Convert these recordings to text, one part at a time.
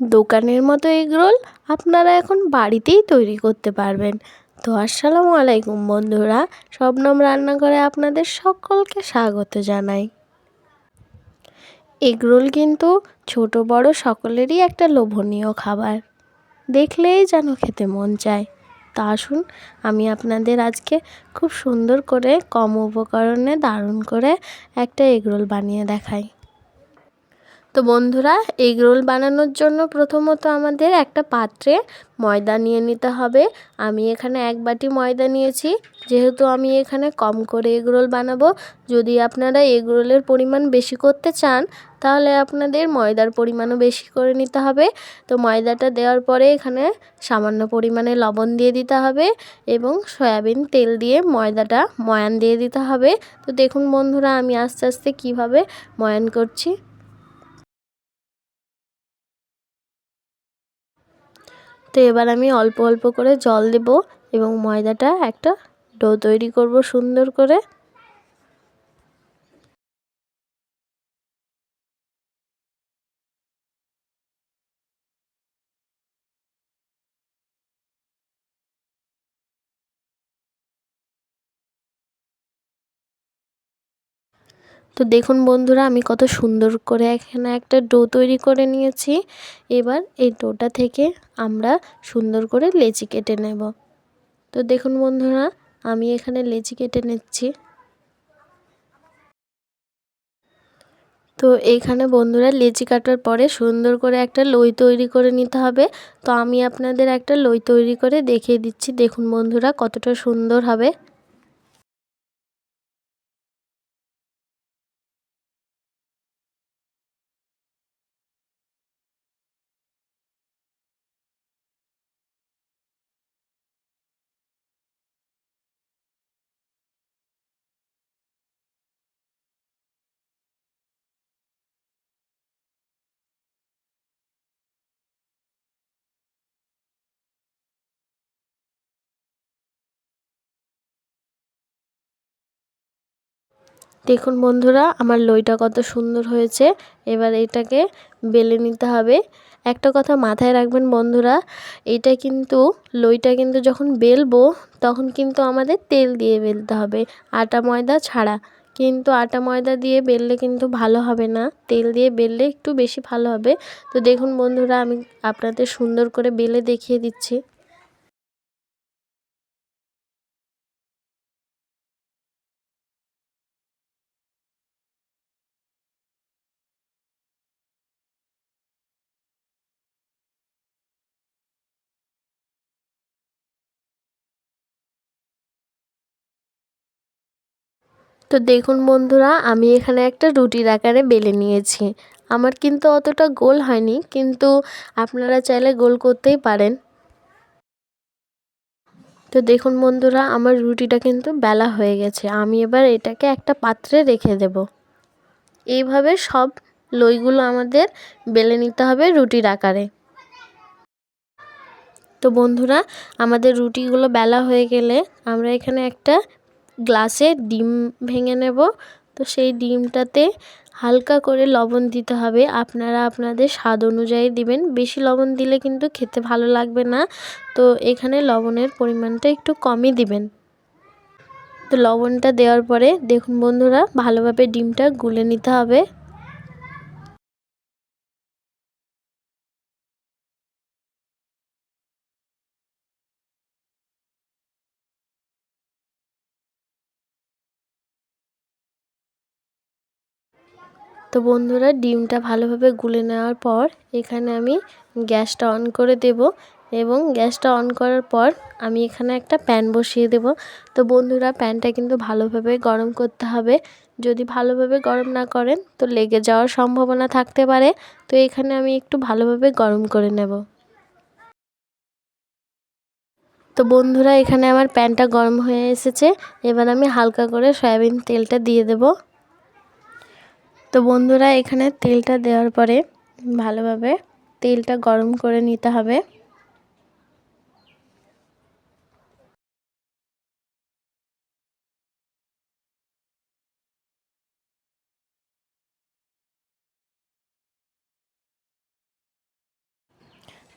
দোকানের মতো এগরোল আপনারা এখন বাড়িতেই তৈরি করতে পারবেন। তো আসসালামু আলাইকুম বন্ধুরা, শবনম রান্নাঘরে আপনাদের সকলকে স্বাগত জানাই। এগরোল কিন্তু ছোট বড় সকলেরই একটা লোভনীয় খাবার। দেখলেই যেন খেতে মন চায়। তা আসুন, আমি আপনাদের আজকে খুব সুন্দর করে কম উপকরণে দারুণ করে একটা এগরোল বানিয়ে দেখাই। তো বন্ধুরা, এগ রোল বানানোর জন্য প্রথমত আমাদের একটা পাত্রে ময়দা নিয়ে নিতে হবে। আমি এখানে এক বাটি ময়দা নিয়েছি। যেহেতু আমি এখানে কম করে এগ রোল বানাবো, যদি আপনারা এগ রোলের পরিমাণ বেশি করতে চান, তাহলে আপনাদের ময়দার পরিমাণও বেশি করে নিতে হবে। তো ময়দাটা দেওয়ার পরে এখানে সামান্য পরিমাণে লবণ দিয়ে দিতে হবে এবং সয়াবিন তেল দিয়ে ময়দাটা ময়ান দিয়ে দিতে হবে। তো দেখুন বন্ধুরা, আমি আস্তে আস্তে কীভাবে ময়ান করছি। তো এবার আমি অল্প অল্প করে জল দেব এবং ময়দাটা একটা ডো তৈরি করব সুন্দর করে। তো দেখুন বন্ধুরা, আমি কত সুন্দর করে এখানে একটা ডো তৈরি করে নিয়েছি। এবার এই ডোটা থেকে আমরা সুন্দর করে লেচি কেটে নেব। তো দেখুন বন্ধুরা, আমি এখানে লেচি কেটে নিচ্ছি। তো এইখানে বন্ধুরা, লেচি কাটার পরে সুন্দর করে একটা লই তৈরি করে নিতে হবে। তো আমি আপনাদের একটা লই তৈরি করে দেখিয়ে দিচ্ছি। দেখুন বন্ধুরা, কতটা সুন্দর হবে। দেখুন বন্ধুরা, আমার লইটা কত সুন্দর হয়েছে। এবার এটাকে বেলে নিতে হবে। একটা কথা মাথায় রাখবেন বন্ধুরা, এটা কিন্তু, লইটা কিন্তু যখন বেলবো, তখন কিন্তু আমাদের তেল দিয়ে বেলতে হবে, আটা ময়দা ছাড়া। কিন্তু আটা ময়দা দিয়ে বেললে কিন্তু ভালো হবে না, তেল দিয়ে বেললে একটু বেশি ভালো হবে। তো দেখুন বন্ধুরা, আমি আপনাদের সুন্দর করে বেলে দেখিয়ে দিচ্ছি। তো দেখুন বন্ধুরা, আমি এখানে একটা রুটির আকারে বেলে নিয়েছি। আমার কিন্তু অতটা গোল হয়নি, কিন্তু আপনারা চাইলে গোল করতেই পারেন। তো দেখুন বন্ধুরা, আমার রুটিটা কিন্তু বেলা হয়ে গেছে। আমি এবার এটাকে একটা পাত্রে রেখে দেব। এইভাবে সব লইগুলো আমাদের বেলে নিতে হবে রুটির আকারে। তো বন্ধুরা, আমাদের রুটিগুলো বেলা হয়ে গেলে আমরা এখানে একটা গ্লাসে ডিম ভেঙে নেব। তো সেই ডিমটাতে হালকা করে লবণ দিতে হবে। আপনারা আপনাদের স্বাদ অনুযায়ী দিবেন। বেশি লবণ দিলে কিন্তু খেতে ভালো লাগবে না। তো এখানে লবণের পরিমাণটা একটু কমই দিবেন। তো লবণটা দেওয়ার পরে দেখুন বন্ধুরা, ভালোভাবে ডিমটা গুলে নিতে হবে। তো বন্ধুরা, ডিমটা ভালোভাবে গুলে নেওয়ার পর এখানে আমি গ্যাসটা অন করে দেব এবং গ্যাসটা অন করার পর আমি এখানে একটা প্যান বসিয়ে দেব। তো বন্ধুরা, প্যানটা কিন্তু ভালোভাবে গরম করতে হবে। যদি ভালোভাবে গরম না করেন তো লেগে যাওয়ার সম্ভাবনা থাকতে পারে। তো এখানে আমি একটু ভালোভাবে গরম করে নেব। তো বন্ধুরা, এখানে আমার প্যানটা গরম হয়ে এসেছে। এবার আমি হালকা করে সয়াবিন তেলটা দিয়ে দেবো। তো বন্ধুরা এখানে তেলটা দেওয়ার পরে ভালোভাবে তেলটা গরম করে নিতে হবে।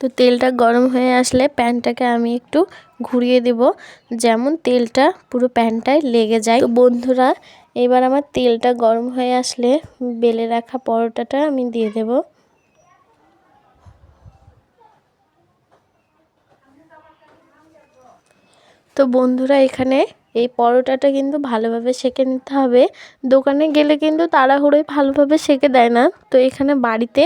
তো তেলটা গরম হয়ে আসলে প্যানটাকে আমি একটু ঘুরিয়ে দেব। যেমন তেলটা পুরো প্যানটায় লেগে যায়। তো বন্ধুরা, এবার আমার তেলটা গরম হয়ে আসলে বেলে রাখা পরোটাটা আমি দিয়ে দেব। তো বন্ধুরা, এখানে এই পরোটাটা কিন্তু ভালোভাবে সেঁকে নিতে হবে। দোকানে গেলে কিন্তু তাড়াহুড়োয় ভালোভাবে সেঁকে দেয় না। তো এখানে বাড়িতে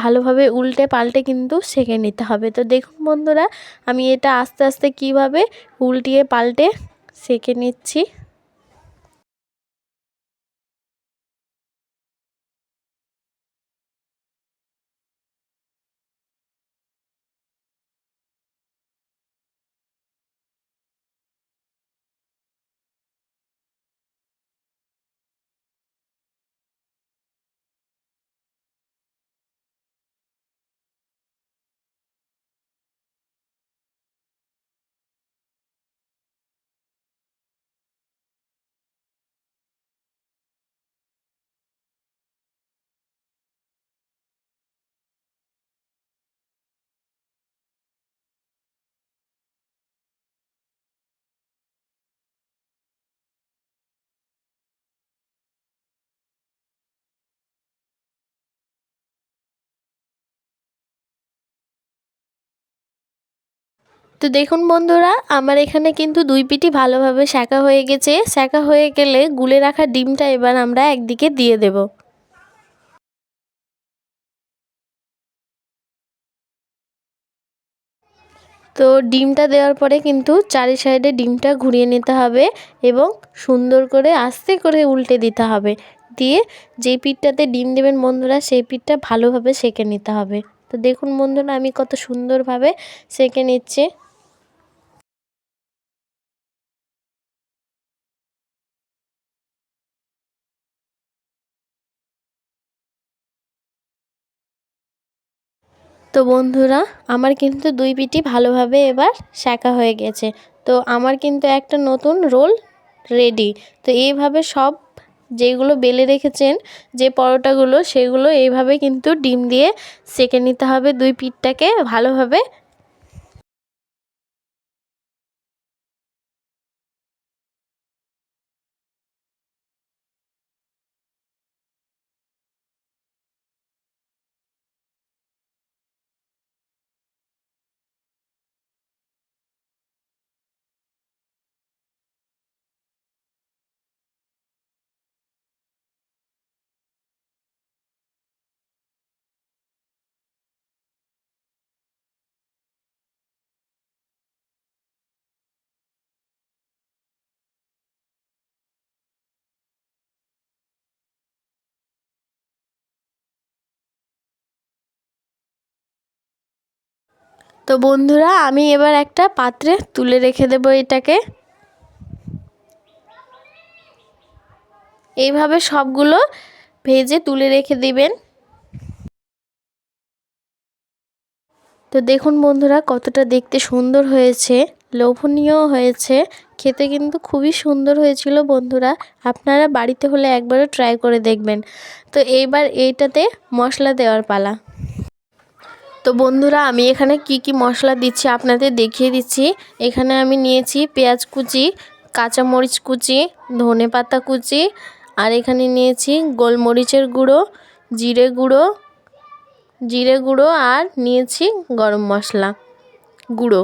ভালোভাবে উল্টে পাল্টে কিন্তু সেঁকে নিতে হবে। তো দেখুন বন্ধুরা, আমি এটা আস্তে আস্তে কীভাবে উল্টিয়ে পাল্টে সেঁকে নিচ্ছি। তো দেখুন বন্ধুরা, আমার এখানে কিন্তু দুই পিটি ভালোভাবে শাঁকা হয়ে গেছে। শাঁকা হয়ে গেলে গুলে রাখা ডিমটা এবার আমরা একদিকে দিয়ে দেব। তো ডিমটা দেওয়ার পরে কিন্তু চারি সাইডে ডিমটা ঘুরিয়ে নিতে হবে এবং সুন্দর করে আস্তে করে উল্টে দিতে হবে। দিয়ে যে পিঠটাতে ডিম দেবেন বন্ধুরা, সেই পিঠটা ভালোভাবে সেঁকে নিতে হবে। তো দেখুন বন্ধুরা, আমি কত সুন্দরভাবে সেঁকে নিচ্ছি। তো বন্ধুরা, আমার কিন্তু দুই পিটি ভালোভাবে এবার শাঁকা হয়ে গেছে। তো আমার কিন্তু একটা নতুন রোল রেডি। তো এইভাবে সব যেগুলো বেলে রেখেছেন, যে পরোটাগুলো, সেগুলো এইভাবে কিন্তু ডিম দিয়ে সেঁকে নিতে হবে দুই পিঠটাকে ভালোভাবে। তো বন্ধুরা, আমি এবার একটা পাত্রে তুলে রেখে দেব এটাকে। এইভাবে সবগুলো ভেজে তুলে রেখে দিবেন। তো দেখুন বন্ধুরা, কতটা দেখতে সুন্দর হয়েছে লোভনীয় হয়েছে। খেতে কিন্তু খুবই সুন্দর হয়েছিল বন্ধুরা, আপনারা বাড়িতে হলে একবারও ট্রাই করে দেখবেন। তো এইবার এইটাতে মশলা দেওয়ার পালা। তো বন্ধুরা, আমি এখানে কি কি মশলা দিচ্ছি আপনাদের দেখিয়ে দিচ্ছি। এখানে আমি নিয়েছি পেঁয়াজ কুচি, কাঁচামরিচ কুচি, ধনে পাতা কুচি, আর এখানে নিয়েছি গোলমরিচের গুঁড়ো, জিরে গুঁড়ো জিরে গুঁড়ো, আর নিয়েছি গরম মশলা গুঁড়ো।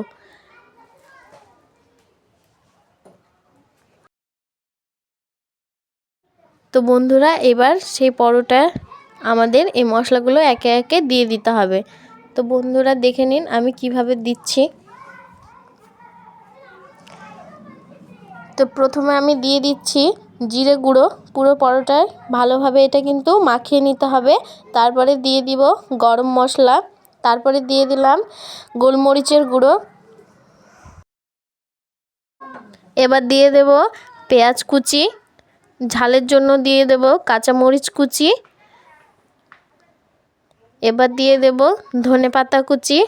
তো বন্ধুরা, এবার সেই পরোটা আমাদের এই মশলাগুলো একে একে দিয়ে দিতে হবে। তো বন্ধুরা দেখে নিন আমি কীভাবে দিচ্ছি। তো প্রথমে আমি দিয়ে দিচ্ছি জিরে গুঁড়ো, পুরো পরোটায়। ভালোভাবে এটা কিন্তু মাখিয়ে নিতে হবে। তারপরে দিয়ে দিব গরম মশলা। তারপরে দিয়ে দিলাম গোলমরিচের গুঁড়ো। এবার দিয়ে দেব পেঁয়াজ কুচি। ঝালের জন্য দিয়ে দেব কাঁচামরিচ কুচি। এবার দিয়ে দেব ধনে পাতা কুচি।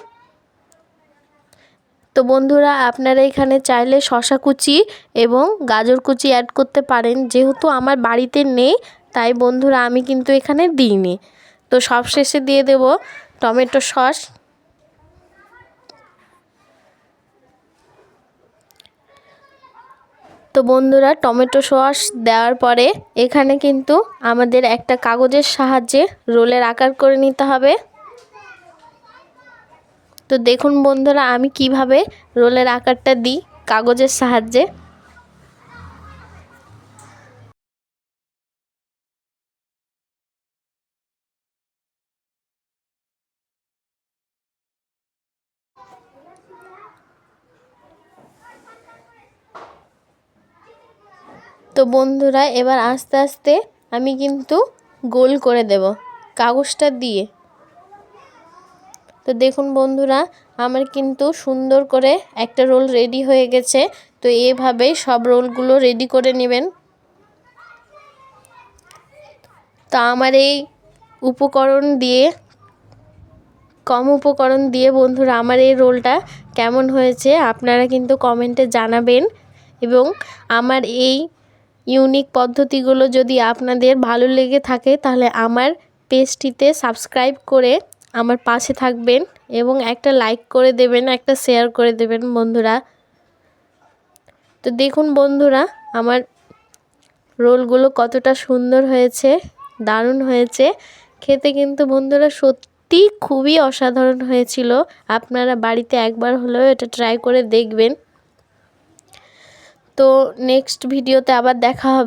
তো বন্ধুরা, আপনারা এখানে চাইলে শশা কুচি এবং গাজর কুচি অ্যাড করতে পারেন। যেহেতু আমার বাড়িতে নেই, তাই বন্ধুরা আমি কিন্তু এখানে দিইনি। তো সব শেষে দিয়ে দেব টমেটো সস। তো বন্ধুরা টমেটো সস দেওয়ার পরে এখানে কিন্তু আমাদের একটা কাগজের সাহায্যে রোলের আকার করে নিতে হবে। তো দেখুন বন্ধুরা আমি কীভাবে রোলের আকারটা দিই কাগজের সাহায্যে। তো বন্ধুরা, এবার আস্তে আস্তে আমি কিন্তু গোল করে দেব কাগজটা দিয়ে। তো দেখুন বন্ধুরা, আমার কিন্তু সুন্দর করে একটা রোল রেডি হয়ে গেছে। তো এভাবেই সব রোলগুলো রেডি করে নেবেন। তো আমার এই উপকরণ দিয়ে, কম উপকরণ দিয়ে বন্ধুরা, আমার এই রোলটা কেমন হয়েছে আপনারা কিন্তু কমেন্টে জানাবেন। এবং আমার এই ইউনিক পদ্ধতিগুলো যদি আপনাদের ভালো লেগে থাকে, তাহলে আমার পেজটিতে সাবস্ক্রাইব করে আমার পাশে থাকবেন এবং একটা লাইক করে দেবেন, একটা শেয়ার করে দেবেন বন্ধুরা। তো দেখুন বন্ধুরা, আমার রোলগুলো কতটা সুন্দর হয়েছে, দারুণ হয়েছে। খেতে কিন্তু বন্ধুরা সত্যি খুবই অসাধারণ হয়েছিল। আপনারা বাড়িতে একবার হলেও এটা ট্রাই করে দেখবেন। তো নেক্সট ভিডিওতে আবার দেখা হবে।